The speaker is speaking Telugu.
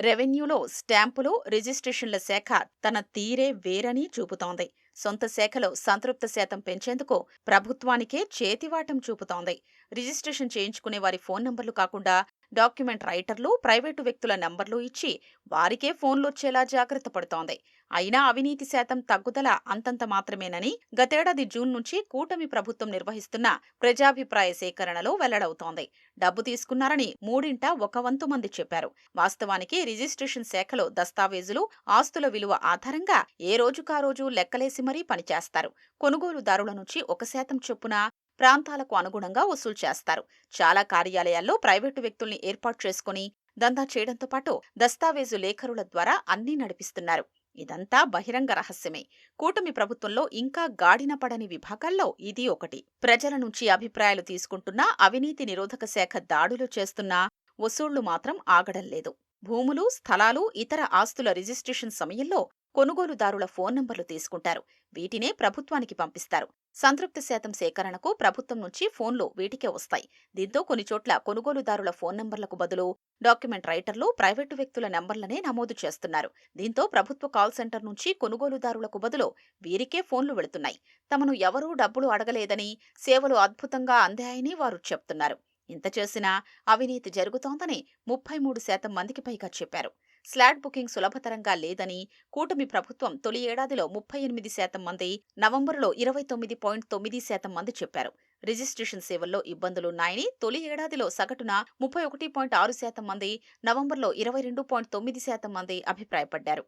రెవెన్యూలో స్టాంపులు రిజిస్ట్రేషన్ల శాఖ తన తీరే వేరని చూపుతోంది. సొంత శాఖలో సంతృప్త శాతం పెంచేందుకు ప్రభుత్వానికే చేతివాటం చూపుతోంది. రిజిస్ట్రేషన్ చేయించుకునే వారి ఫోన్ నంబర్లు కాకుండా డాక్యుమెంట్ రైటర్లు ప్రైవేటు వ్యక్తుల నంబర్లు ఇచ్చి వారికే ఫోన్లు వచ్చేలా జాగ్రత్త పడుతోంది. అయినా అవినీతి శాతం తగ్గుదల అంతంత మాత్రమేనని గతేడాది జూన్ నుంచి కూటమి ప్రభుత్వం నిర్వహిస్తున్న ప్రజాభిప్రాయ సేకరణలో వెల్లడవుతోంది. డబ్బు తీసుకున్నారని మూడింట ఒక వంతు మంది చెప్పారు. వాస్తవానికి రిజిస్ట్రేషన్ శాఖలో దస్తావేజులు ఆస్తుల విలువ ఆధారంగా ఏ రోజుకా రోజు లెక్కలేసి మరీ పనిచేస్తారు. కొనుగోలుదారుల నుంచి ఒక శాతం చొప్పున ప్రాంతాలకు అనుగుణంగా వసూలు చేస్తారు. చాలా కార్యాలయాల్లో ప్రైవేటు వ్యక్తుల్ని ఏర్పాటు చేసుకుని దందా చేయడంతో పాటు దస్తావేజు లేఖరుల ద్వారా అన్నీ నడిపిస్తున్నారు. ఇదంతా బహిరంగ రహస్యమే. కూటమి ప్రభుత్వంలో ఇంకా గాడిన పడని విభాగాల్లో ఇది ఒకటి. ప్రజల నుంచి అభిప్రాయాలు తీసుకుంటున్నా అవినీతి నిరోధక శాఖ దాడులు చేస్తున్నా వసూళ్ళు మాత్రం ఆగడం లేదు. భూములు స్థలాలు ఇతర ఆస్తుల రిజిస్ట్రేషన్ సమయంలో కొనుగోలుదారుల ఫోన్ నంబర్లు తీసుకుంటారు. వీటినే ప్రభుత్వానికి పంపిస్తారు. సంతృప్త శాతం సేకరణకు ప్రభుత్వం నుంచి ఫోన్లు వీటికే వస్తాయి. దీంతో కొన్ని చోట్ల కొనుగోలుదారుల ఫోన్ నంబర్లకు బదులు డాక్యుమెంట్ రైటర్లు ప్రైవేటు వ్యక్తుల నంబర్లనే నమోదు చేస్తున్నారు. దీంతో ప్రభుత్వ కాల్ సెంటర్ నుంచి కొనుగోలుదారులకు బదులు వీరికే ఫోన్లు వెళుతున్నాయి. తమను ఎవరూ డబ్బులు అడగలేదని సేవలు అద్భుతంగా అందాయని వారు చెప్తున్నారు. ఇంత చేసినా అవినీతి జరుగుతోందని ముప్పై మూడు శాతం మందికి పైగా చెప్పారు. స్లాట్ బుకింగ్ సులభతరంగా లేదని కూటమి ప్రభుత్వం తొలి ఏడాదిలో ముప్పై ఎనిమిది శాతం మంది నవంబరులో ఇరవై తొమ్మిది పాయింట్ తొమ్మిది శాతం మంది చెప్పారు. రిజిస్ట్రేషన్ సేవల్లో ఇబ్బందులున్నాయని తొలి ఏడాదిలో సగటున ముప్పై ఒకటి పాయింట్ ఆరు శాతం మంది నవంబర్లో ఇరవై రెండు పాయింట్ తొమ్మిది శాతం మంది అభిప్రాయపడ్డారు.